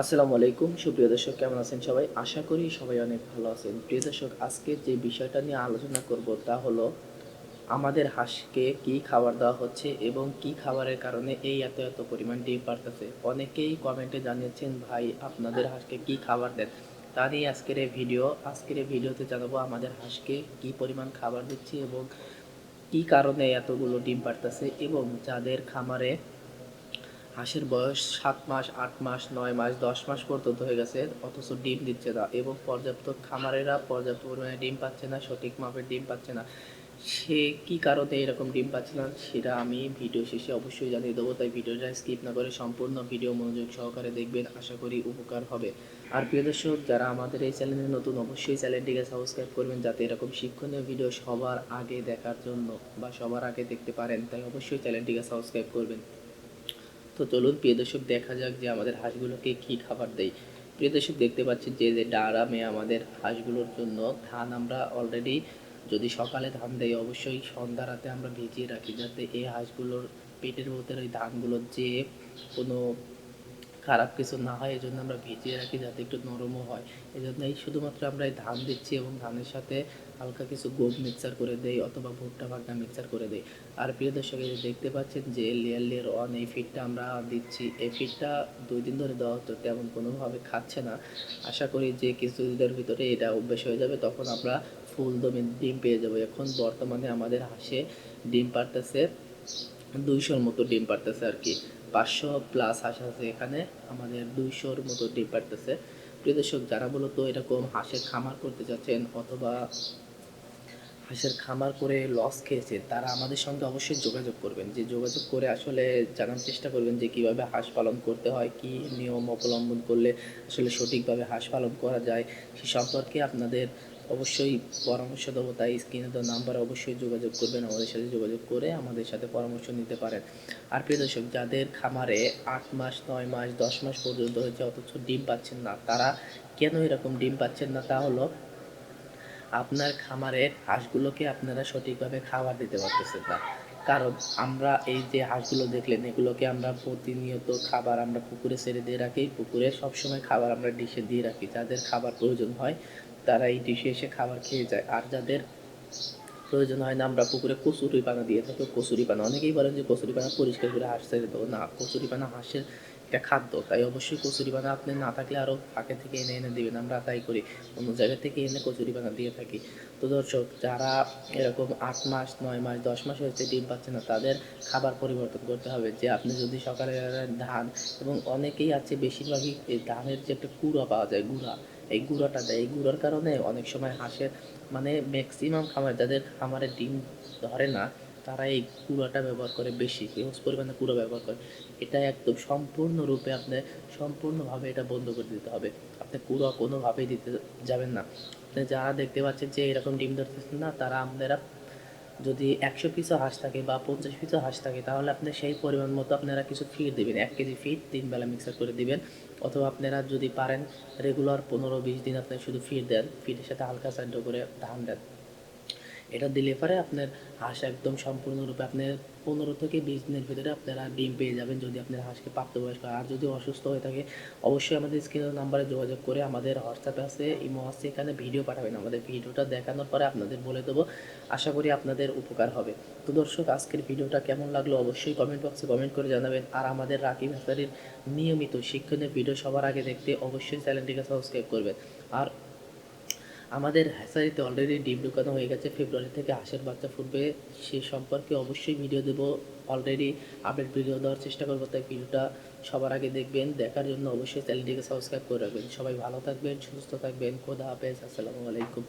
আসসালামু আলাইকুম, সুপ্রিয় দর্শক, কেমন আছেন সবাই? আশা করি সবাই অনেক ভালো আছেন। প্রিয় দর্শক, আজকে যে বিষয়টা নিয়ে আলোচনা করব তা হলো আমাদের হাঁসকে কি খাবার দেওয়া হচ্ছে এবং কি খাবারের কারণে এই এত এত পরিমাণ ডিম পারতেছে অনেকেই কমেন্টে জানিয়েছেন, ভাই, আপনাদের হাঁসকে কি খাবার দেন? তা নিয়ে আজকের এই ভিডিও, আজকের এই ভিডিওতে জানাব আমাদের হাঁসকে কি পরিমাণ খাবার দিচ্ছি এবং কি কারণে এতগুলো ডিম পারতেছে এবং যাদের খামারে হাঁসের বয়স সাত মাস, আট মাস, নয় মাস, দশ মাস পর্যন্ত হয়ে গেছে, অথচ ডিম দিচ্ছে না এবং পর্যাপ্ত খামারেরা পর্যাপ্ত পরিমাণে ডিম পাচ্ছে না, সঠিক মাপের ডিম পাচ্ছে না। সে কি কারণে এরকম ডিম পাচ্ছে না সেটা আমি ভিডিও শেষে অবশ্যই জানিয়ে দেবো, তাই ভিডিওটা স্কিপ না করে সম্পূর্ণ ভিডিও মনোযোগ সহকারে দেখবেন, আশা করি উপকার হবে। আর প্রিয় দর্শক, যারা আমাদের এই চ্যানেলে নতুন, অবশ্যই চ্যানেলটিকে সাবস্ক্রাইব করবেন যাতে এরকম শিক্ষণীয় ভিডিও সবার আগে দেখার জন্য বা সবার আগে দেখতে পারেন, তাই অবশ্যই চ্যানেলটিকে সাবস্ক্রাইব করবেন। তো চলুন প্রিয় দর্শক, দেখা যাক যে আমাদের হাঁসগুলোকে কি খাবার দেয় প্রিয় দর্শক, দেখতে পাচ্ছেন যে যে ডারামে আমাদের হাঁসগুলোর জন্য ধান আমরা অলরেডি যদি সকালে ধান দেয় অবশ্যই সন্ধ্যা রাতে আমরা ভিজিয়ে রাখি, যাতে এই হাঁসগুলোর পেটের ভিতরে ওই ধানগুলোর যে কোনো খারাপ কিছু না হয় এই জন্য আমরা ভিজিয়ে রাখি যাতে একটু নরমও হয়। এই জন্য এই শুধুমাত্র আমরা এই ধান দিচ্ছি এবং ধানের সাথে হালকা কিছু গোব মিক্সার করে দেই অথবা ভুট্টা ভাগনা মিক্সার করে দেই। আর প্রিয় দর্শক, এই দেখতে পাচ্ছেন যে লেয়ার লেয়ার অন এই ফিডটা আমরা দিচ্ছি। এই ফিডটা দুই দিন ধরে দেওয়া হতো তেমন কোনোভাবে খাচ্ছে না। আশা করি যে কিছু দিনের ভিতরে এটা অভ্যেস হয়ে যাবে, তখন আমরা ফুল দমে ডিম পেয়ে যাব। এখন বর্তমানে আমাদের হাঁসে ডিম পারতেছে দুইশোর মতো ডিম পারতেছে আর কি। পাঁচশো প্লাস হাঁস আছে এখানে। আমাদের দুইশোর মতো ডিম পারতেছে প্রিয় দর্শক, যারা মূলত এরকম হাঁসের খামার করতে চাচ্ছেন অথবা হাঁসের খামার করে লস খেয়েছে তারা আমাদের সঙ্গে অবশ্যই যোগাযোগ করবেন। যে যোগাযোগ করে আসলে জানার চেষ্টা করবেন যে কীভাবে হাঁস পালন করতে হয়, কি নিয়ম অবলম্বন করলে আসলে সঠিকভাবে হাঁস পালন করা যায়, সে সম্পর্কে আপনাদের অবশ্যই পরামর্শ দেবো, তাই স্ক্রিনে দেওয়া নাম্বারে অবশ্যই যোগাযোগ করবেন, আমাদের সাথে যোগাযোগ করে আমাদের সাথে পরামর্শ নিতে পারেন। আর প্রিয় দর্শক, যাদের খামারে আট মাস, নয় মাস, দশ মাস পর্যন্ত হয়েছে, অথচ ডিম পাচ্ছেন না, তারা কেন এরকম ডিম পাচ্ছেন না? তা হলো, আপনার খামারের হাঁসগুলোকে আপনারা সঠিকভাবে খাবার দিতে পারতেছেন না। কারণ আমরা এই যে হাঁসগুলো দেখলেন, এগুলোকে আমরা প্রতিনিয়ত খাবার আমরা পুকুরে ছেড়ে দিয়ে রাখি, পুকুরে সবসময় খাবার আমরা ডিশে দিয়ে রাখি, যাদের খাবার প্রয়োজন হয় তারা এই ডিশে এসে খাবার খেয়ে যায়। আর যাদের প্রয়োজন হয় না, আমরা পুকুরে কচুরি পানা দিয়ে থাকি। কচুরি পানা, অনেকেই বলেন যে কচুরি পানা পরিষ্কার করে হাঁস ছেড়ে দেবো। না, কচুরি পানা হাঁসের একটা খাদ্য। তাই অবশ্যই কচুরি পানা আপনি না থাকলে আরও ফাঁকে থেকে এনে এনে দেবেন। আমরা তাই করি। অন্য জায়গা থেকে এনে কচুরি পানা দিয়ে থাকি। তো দর্শক, যারা এরকম আট মাস, নয় মাস, দশ মাস হয়েছে ডিম পাচ্ছে না, তাদের খাবার পরিবর্তন করতে হবে। যে আপনি যদি সকালে ধান, এবং অনেকেই আছে, বেশিরভাগই ধানের যে একটা কুড়া পাওয়া যায়, গুঁড়া এই গুঁড়োটা দেয়। এই গুঁড়োর কারণে অনেক সময় হাঁসের মানে ম্যাক্সিমাম খামার যাদের খামারে ডিম ধরে না, তারা এই কুড়াটা ব্যবহার করে বেশি, হিউজ পরিমাণে কুড়া ব্যবহার করে। এটা একদম সম্পূর্ণরূপে আপনি সম্পূর্ণভাবে এটা বন্ধ করে দিতে হবে। আপনি কুড়া কোনোভাবেই দিতে যাবেন না। আপনি যারা দেখতে পাচ্ছেন যে এরকম ডিম ধরতেছেন না, তারা আপনারা যদি একশো পিসও হাঁস থাকে বা পঞ্চাশ পিসও হাঁস থাকে, তাহলে আপনি সেই পরিমাণ মতো আপনারা কিছু ফিড দেবেন। এক কেজি ফিড তিন বেলা মিক্সার করে দিবেন। অথবা আপনারা যদি পারেন রেগুলার পনেরো বিশ দিন আপনি শুধু ফিড দেন ফিডের সাথে হালকা সাইড করে ধান দেন। এটা দিলে পরে আপনার হাঁস একদম সম্পূর্ণরূপে আপনার পনেরো থেকে বিশ দিনের ভিতরে আপনারা ডিম পেয়ে যাবেন যদি আপনার হাঁসকে প্রাপ্তবয়স্ক। আর যদি অসুস্থ হয়ে থাকে, অবশ্যই আমাদের স্ক্রিনের নাম্বারে যোগাযোগ করে আমাদের হোয়াটসঅ্যাপ আছে, ইমো আছে, এখানে ভিডিও পাঠাবেন। আমাদের ভিডিওটা দেখানোর পরে আপনাদের বলে দেবো, আশা করি আপনাদের উপকার হবে। তো দর্শক, আজকের ভিডিওটা কেমন লাগল অবশ্যই কমেন্ট বক্সে কমেন্ট করে জানাবেন। আর আমাদের রাকিব হাসারির নিয়মিত শিক্ষণীয় ভিডিও সবার আগে দেখতে অবশ্যই চ্যানেলটিকে সাবস্ক্রাইব করবেন। আর আমাদের হ্যাসারিতে অলরেডি ডিম ঢুকানো হয়ে গেছে ফেব্রুয়ারি থেকে হাঁসের বাচ্চা ফুটবে। সে সম্পর্কে অবশ্যই ভিডিও দেবো। অলরেডি আপডেট ভিডিও দেওয়ার চেষ্টা করব, তাই ভিডিওটা সবার আগে দেখবেন। দেখার জন্য অবশ্যই চ্যানেলটিকে সাবস্ক্রাইব করে রাখবেন। সবাই ভালো থাকবেন, সুস্থ থাকবেন। খোদা হাফেজ, আসসালামু আলাইকুম।